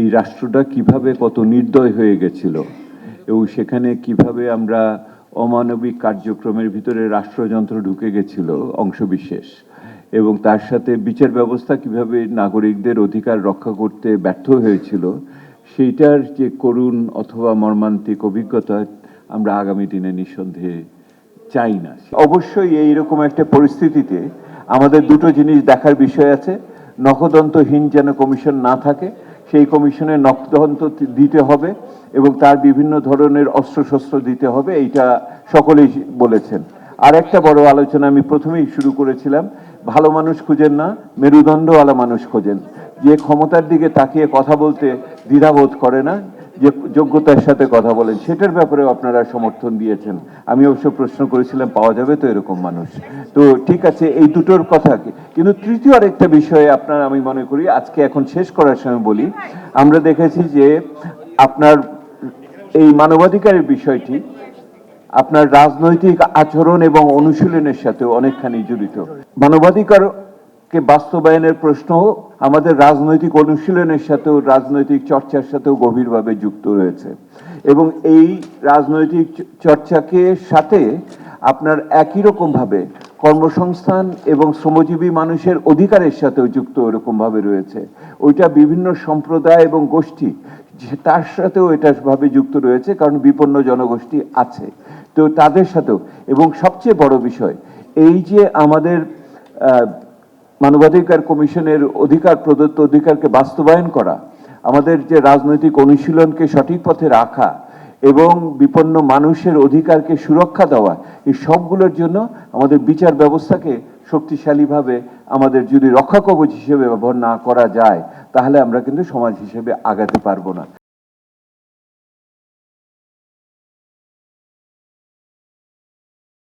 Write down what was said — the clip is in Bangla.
এই রাষ্ট্রটা কীভাবে কত নির্দয় হয়ে গেছিল এবং সেখানে কীভাবে আমরা অমানবিক কার্যক্রমের ভিতরে রাষ্ট্রযন্ত্র ঢুকে গেছিল অংশবিশেষ এবং তার সাথে বিচার ব্যবস্থা কীভাবে নাগরিকদের অধিকার রক্ষা করতে ব্যর্থ হয়েছিল, সেইটার যে করুণ অথবা মর্মান্তিক অভিজ্ঞতা আমরা আগামী দিনে নিঃসন্দেহে চাই না। অবশ্যই এইরকম একটা পরিস্থিতিতে আমাদের দুটো জিনিস দেখার বিষয় আছে, নখদন্তহীন যেন কমিশন না থাকে সেই কমিশনের নখদন্ত দিতে হবে এবং তার বিভিন্ন ধরনের অস্ত্রশস্ত্র দিতে হবে, এইটা সকলেই বলেছেন। আর একটা বড় আলোচনা আমি প্রথমেই শুরু করেছিলাম, ভালো মানুষ খুঁজেন না, মেরুদণ্ডওয়ালা মানুষ খোঁজেন। যে ক্ষমতার দিকে তাকিয়ে কথা বলতে দ্বিধাবোধ করে না যে যোগ্যতার সাথে কথা বলেন, সেটার ব্যাপারে আপনারা সমর্থন দিয়েছেন। আমি অবশ্য প্রশ্ন করেছিলাম, পাওয়া যাবে তো এরকম মানুষ। তো ঠিক আছে, এই দুটোর কথা কিন্তু তৃতীয় আরেকটা বিষয়ে আপনার, আমি মনে করি, আজকে এখন শেষ করার সময় বলি। আমরা দেখেছি যে আপনার এই মানবাধিকারের বিষয়টি আপনার রাজনৈতিক আচরণ এবং অনুশীলনের সাথে অনেকখানি জড়িত। মানবাধিকারকে বাস্তবায়নের প্রশ্ন আমাদের রাজনৈতিক অনুশীলনের সাথেও, রাজনৈতিক চর্চার সাথেও গভীরভাবে যুক্ত রয়েছে। এবং এই রাজনৈতিক চর্চাকে সাথে আপনার একই রকমভাবে কর্মসংস্থান এবং শ্রমজীবী মানুষের অধিকারের সাথেও যুক্ত এরকমভাবে রয়েছে। ওইটা বিভিন্ন সম্প্রদায় এবং গোষ্ঠী তার সাথেও এটা ভাবে যুক্ত রয়েছে, কারণ বিপন্ন জনগোষ্ঠী আছে। তো তাদের সাথেও, এবং সবচেয়ে বড় বিষয়, এই যে আমাদের মানবাধিকার কমিশনের অধিকার প্রদত্ত অধিকারকে বাস্তবায়ন করা, আমাদের যে রাজনৈতিক অনুশীলনকে সঠিক পথে রাখা এবং বিপন্ন মানুষের অধিকারকে সুরক্ষা দেওয়া, এই সবগুলোর জন্য আমাদের বিচার ব্যবস্থাকে শক্তিশালীভাবে আমাদের যদি রক্ষা কবচ হিসেবে ব্যবহার না করা যায়, তাহলে আমরা কিন্তু সমাজ হিসেবে আগাতে পারব না।